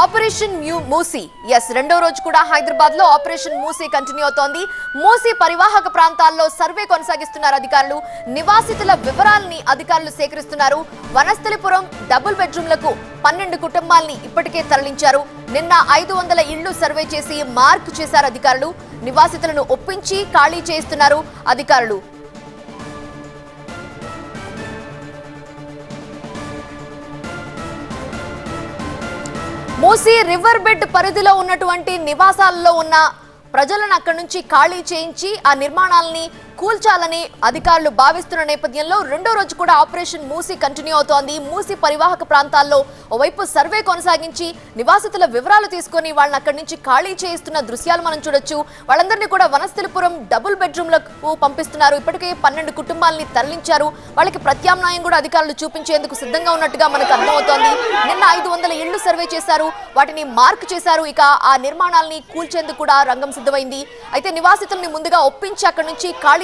Operation mu Musi. Yes రెండో రోజు కూడా హైదరాబాద్లో ఆపరేషన్ మూసీ కంటిన్యూ అవుతోంది. మూసీ పరివాహక ప్రాంతాల్లో సర్వే కొనసాగిస్తున్నారు అధికారులు. నివాసితుల వివరాలని అధికారులు సేకరిస్తున్నారు. వనస్థలిపురం డబుల్ బెడ్రూమ్లకు పన్నెండు కుటుంబాల్ని ఇప్పటికే తరలించారు. నిన్న ఐదు వందల ఇళ్ళు సర్వే చేసి మార్క్ చేశారు అధికారులు. నివాసితులను ఒప్పించి ఖాళీ చేయిస్తున్నారు అధికారులు. మూసీ రివర్ బెడ్ పరిధిలో ఉన్నటువంటి నివాసాల్లో ఉన్న ప్రజలను అక్కడి నుంచి ఖాళీ చేయించి ఆ నిర్మాణాలని కూల్చాలని అధికారులు భావిస్తున్న నేపథ్యంలో రెండో రోజు కూడా ఆపరేషన్ మూసీ కంటిన్యూ అవుతోంది. మూసీ పరివాహక ప్రాంతాల్లో ఓవైపు సర్వే కొనసాగించి నివాసితుల వివరాలు తీసుకొని వాళ్ళని అక్కడి నుంచి ఖాళీ చేయిస్తున్న దృశ్యాలు మనం చూడొచ్చు. వాళ్ళందరినీ కూడా వనస్థలిపురం డబుల్ బెడ్రూమ్లకు పంపిస్తున్నారు. ఇప్పటికే పన్నెండు కుటుంబాలని తరలించారు. వాళ్ళకి ప్రత్యామ్నాయం కూడా అధికారులు చూపించేందుకు సిద్ధంగా ఉన్నట్టుగా మనకు అర్థమవుతోంది. నిన్న ఐదు వందల ఇళ్ళు సర్వే చేశారు. వాటిని మార్క్ చేశారు. ఇక ఆ నిర్మాణాలని కూల్చేందుకు కూడా రంగం సిద్ధమైంది. అయితే నివాసితుల్ని ముందుగా ఒప్పించి అక్కడి నుంచి ఖాళీ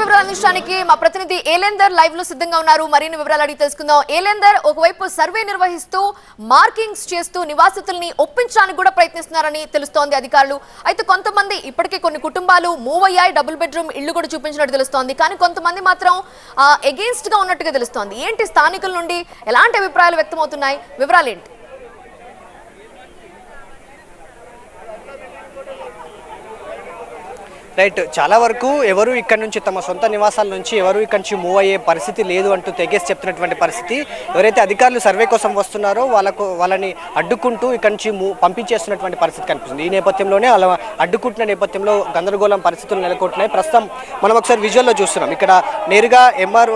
వివరాలు అందించడానికి మా ప్రతినిధి ఏలేందర్ లైవ్లో సిద్ధంగా ఉన్నారు. మరిన్ని వివరాలు అడిగి తెలుసుకుందాం. ఏలేందర్ ఒకవైపు సర్వే నిర్వహిస్తూ మార్కింగ్స్ చేస్తూ నివాసితుల్ని ఒప్పించడానికి కూడా ప్రయత్నిస్తున్నారని తెలుస్తోంది అధికారులు. అయితే కొంతమంది ఇప్పటికే కొన్ని కుటుంబాలు మూవ్ అయ్యాయి. డబుల్ బెడ్రూమ్ ఇల్లు కూడా చూపించినట్టు తెలుస్తోంది. కానీ కొంతమంది మాత్రం ఎగెయిన్స్ట్గా ఉన్నట్టుగా తెలుస్తోంది. ఏంటి స్థానికుల నుండి ఎలాంటి అభిప్రాయాలు వ్యక్తమవుతున్నాయి? వివరాలు ఏంటి రైట్ చాలా వరకు ఎవరు ఇక్కడ నుంచి తమ సొంత నివాసాల నుంచి ఎవరు ఇక్కడ నుంచి మూవ్ అయ్యే పరిస్థితి లేదు అంటూ తెగేసి చెప్తున్నటువంటి పరిస్థితి. ఎవరైతే అధికారులు సర్వే కోసం వస్తున్నారో వాళ్ళకు వాళ్ళని అడ్డుకుంటూ ఇక్కడ నుంచి పంపించేస్తున్నటువంటి పరిస్థితి కనిపిస్తుంది. ఈ నేపథ్యంలోనే అలా అడ్డుకుంటున్న నేపథ్యంలో గందరగోళం పరిస్థితులు నెలకొంటున్నాయి. ప్రస్తుతం మనం ఒకసారి విజువల్లో చూస్తున్నాం. ఇక్కడ నేరుగా ఎంఆర్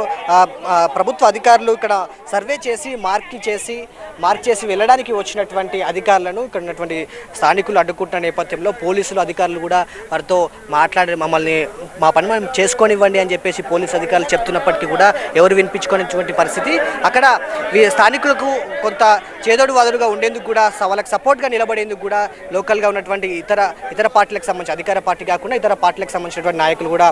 ప్రభుత్వ అధికారులు ఇక్కడ సర్వే చేసి మార్కింగ్ చేసి మార్క్ చేసి వెళ్ళడానికి వచ్చినటువంటి అధికారులను ఇక్కడ ఉన్నటువంటి స్థానికులు అడ్డుకుంటున్న నేపథ్యంలో పోలీసులు అధికారులు కూడా వారితో మా మాట్లాడి మమ్మల్ని మా పని మనం చేసుకోనివ్వండి అని చెప్పేసి పోలీస్ అధికారులు చెప్తున్నప్పటికీ కూడా ఎవరు వినిపించుకునేటువంటి పరిస్థితి. అక్కడ వీ- స్థానికులకు కొంత చేదోడు వాదుడుగా ఉండేందుకు కూడా స- వాళ్ళకి సపోర్ట్గా నిలబడేందుకు కూడా లోకల్గా ఉన్నటువంటి ఇతర ఇతర పార్టీలకు సంబంధించి అధికార పార్టీ కాకుండా ఇతర పార్టీలకు సంబంధించినటువంటి నాయకులు కూడా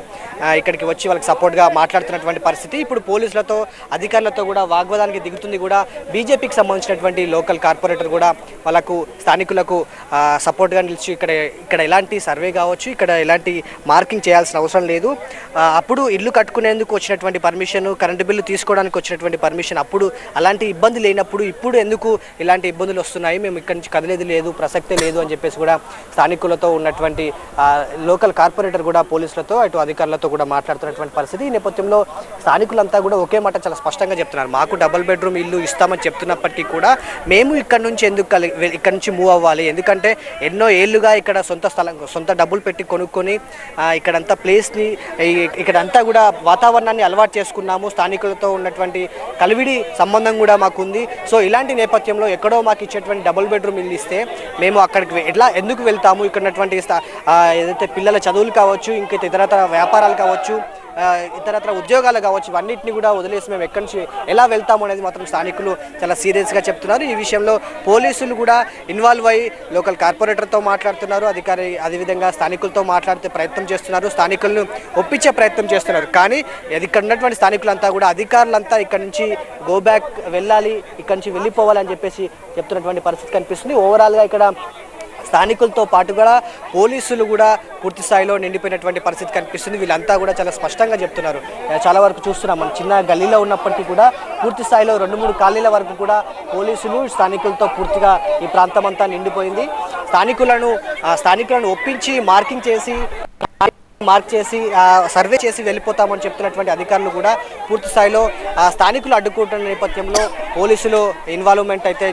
ఇక్కడికి వచ్చి వాళ్ళకి సపోర్ట్గా మాట్లాడుతున్నటువంటి పరిస్థితి. ఇప్పుడు పోలీసులతో అధికారులతో కూడా వాగ్వాదానికి దిగుతుంది కూడా బీజేపీకి సంబంధించినటువంటి లోకల్ కార్పొరేటర్ కూడా వాళ్ళకు స్థానికులకు సపోర్ట్గా నిలిచి ఇక్కడ ఇక్కడ ఎలాంటి సర్వే కావచ్చు ఇక్కడ ఎలాంటి మార్కింగ్ చేయాల్సిన అవసరం లేదు. అప్పుడు ఇల్లు కట్టుకునేందుకు వచ్చినటువంటి పర్మిషన్ కరెంటు బిల్లు తీసుకోవడానికి వచ్చినటువంటి పర్మిషన్ అప్పుడు అలాంటి ఇబ్బంది లేనప్పుడు ఇప్పుడు ఎందుకు ఇలాంటి ఇబ్బందులు వస్తున్నాయి? మేము ఇక్కడి నుంచి కదలేదు లేదు ప్రసక్తే లేదు అని చెప్పేసి కూడా స్థానికులతో ఉన్నటువంటి లోకల్ కార్పొరేటర్ కూడా పోలీసులతో అటు అధికారులతో కూడా మాట్లాడుతున్నటువంటి పరిస్థితి. ఈ నేపథ్యంలో స్థానికులంతా కూడా ఒకే మాట చాలా స్పష్టంగా చెప్తున్నారు. మాకు డబుల్ బెడ్రూమ్ ఇల్లు ఇస్తామని చెప్తున్నప్పటికీ కూడా మేము ఇక్కడ నుంచి ఎందుకు కలి- ఇక్కడ నుంచి మూవ్ అవ్వాలి? ఎందుకంటే ఎన్నో ఏళ్ళుగా ఇక్కడ సొంత స్థలం సొంత డబ్బులు పెట్టి కొనుక్కొని ఇక్కడంతా ప్లేస్ని ఇక్కడంతా కూడా వాతావరణాన్ని అలవాటు చేసుకున్నాము. స్థానికులతో ఉన్నటువంటి కలివిడి సంబంధం కూడా మాకుంది. సో ఇలాంటి నేపథ్యంలో ఎక్కడో మాకు ఇచ్చేటువంటి డబుల్ బెడ్రూమ్ ఇల్లు ఇస్తే మేము అక్కడికి ఎట్లా ఎందుకు వెళ్తాము? ఇక్కడ ఉన్నటువంటి స్థా- ఏదైతే పిల్లల చదువులు కావచ్చు ఇంకా ఇతర వ్యాపారాలు కావచ్చు ఇతరత్ర ఉద్యోగాలు కావచ్చు ఇవన్నిటిని కూడా వదిలేసి మేము ఎక్కడి నుంచి ఎలా వెళ్తాము అనేది మాత్రం స్థానికులు చాలా సీరియస్గా చెప్తున్నారు. ఈ విషయంలో పోలీసులు కూడా ఇన్వాల్వ్ అయ్యి లోకల్ కార్పొరేటర్తో మాట్లాడుతున్నారు అధికారి అదేవిధంగా స్థానికులతో మాట్లాడితే ప్రయత్నం చేస్తున్నారు స్థానికులను ఒప్పించే ప్రయత్నం చేస్తున్నారు. కానీ అది ఇక్కడ ఉన్నటువంటి స్థానికులంతా కూడా అధికారులంతా ఇక్కడ నుంచి గో బ్యాక్ వెళ్ళాలి ఇక్కడ నుంచి వెళ్ళిపోవాలని చెప్పేసి చెప్తున్నటువంటి పరిస్థితి కనిపిస్తుంది. ఓవరాల్గా ఇక్కడ స్థానికులతో పాటు కూడా పోలీసులు కూడా పూర్తి స్థాయిలో నిండిపోయినటువంటి పరిస్థితి కనిపిస్తుంది. వీళ్ళంతా కూడా చాలా స్పష్టంగా చెప్తున్నారు. చాలా వరకు చూస్తున్నాం. మనం చిన్న గల్లీలో ఉన్నప్పటికీ కూడా పూర్తి స్థాయిలో రెండు మూడు ఖాళీల వరకు కూడా పోలీసులు స్థానికులతో పూర్తిగా ఈ ప్రాంతం అంతా నిండిపోయింది. స్థానికులను స్థానికులను ఒప్పించి మార్కింగ్ చేసి మార్క్ చేసి సర్వే చేసి వెళ్ళిపోతామని చెప్తున్నటువంటి అధికారులు కూడా పూర్తి స్థాయిలో ఆ, స్థానికులు అడ్డుకుంటున్న నేపథ్యంలో పోలీసులు ఇన్వాల్వ్మెంట్ అయితే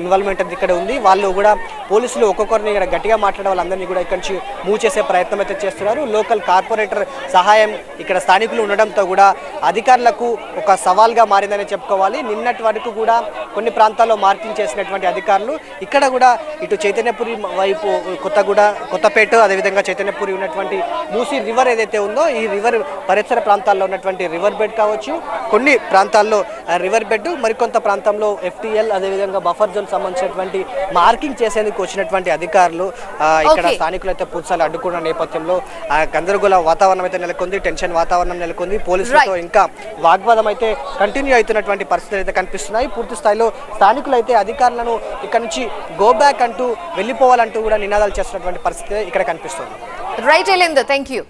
ఇన్వాల్వ్మెంట్ అయితే ఇక్కడ ఉంది. వాళ్ళు కూడా పోలీసులు ఒక్కొక్కరిని ఇక్కడ గట్టిగా మాట్లాడే వాళ్ళందరినీ కూడా ఇక్కడ నుంచి మూవ్ చేసే ప్రయత్నం అయితే చేస్తున్నారు. లోకల్ కార్పొరేటర్ సహాయం ఇక్కడ స్థానికులు ఉండడంతో కూడా అధికారులకు ఒక సవాల్గా మారిందని చెప్పుకోవాలి. నిన్నటి వరకు కూడా కొన్ని ప్రాంతాల్లో మార్కింగ్ చేసినటువంటి అధికారులు ఇక్కడ కూడా ఇటు చైతన్యపురి వైపు కొత్తగూడ కొత్తపేట అదేవిధంగా చైతన్యపురి ఉన్నటువంటి మూసీ రివర్ ఏదైతే ఉందో ఈ రివర్ పరిసర ప్రాంతాల్లో ఉన్నటువంటి రివర్ బెడ్ కావచ్చు కొన్ని ప్రాంతాల్లో రివర్ బెడ్ మరికొంత ప్రాంతంలో ఎఫ్టీఎల్ అదేవిధంగా బఫర్ జోన్ సంబంధించినటువంటి మార్కింగ్ చేసేందుకు వచ్చినటువంటి అధికారులు ఇక్కడ. స్థానికులు అయితే పూర్తిసారి అడ్డుకున్న నేపథ్యంలో గందరగోళ వాతావరణం అయితే నెలకొంది టెన్షన్ వాతావరణం నెలకొంది పోలీసులతో ఇంకా వాగ్వాదం అయితే కంటిన్యూ అవుతున్నటువంటి పరిస్థితులు అయితే కనిపిస్తున్నాయి. పూర్తి స్థాయిలో స్థానికులు అయితే అధికారులను ఇక్కడ నుంచి గో బ్యాక్ అంటూ వెళ్ళిపోవాలంటూ కూడా నినాదాలు చేస్తున్నటువంటి పరిస్థితి ఇక్కడ కనిపిస్తుంది. Right, Elinda, thank you.